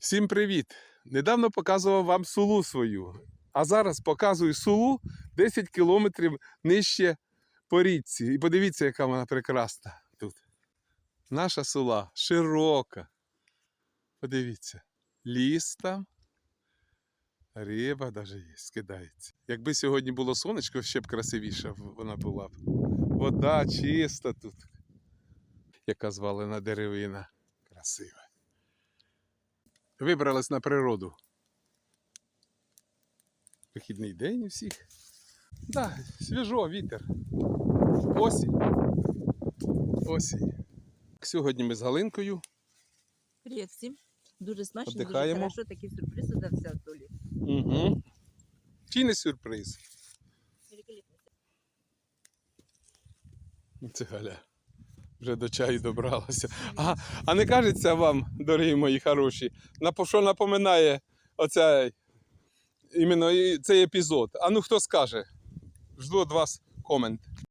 Всім привіт! Недавно показував вам сулу свою, а зараз показую сулу 10 кілометрів нижче по річці. І подивіться, яка вона прекрасна тут. Наша сула широка. Подивіться, ліс там, риба навіть є, скидається. Якби сьогодні було сонечко, ще б красивіша вона була б. Вода чиста тут. Яка звалена деревина. Красива. Вибрались на природу. Вихідний день у всіх. Да, свіжо, вітер. Осінь. Осінь. Сьогодні ми з Галинкою. Привіт всім. Дуже смачно, Отдихаємо. дуже хорошо. Такий сюрприз удався Толі. Угу. Чи не сюрприз? Великолепно. Це Галя. Вже до чаю добралася. А, а не кажеться вам, дорогі мої хороші, на що напоминає оця, іменно цей епізод? А ну хто скаже? Жду від вас комент.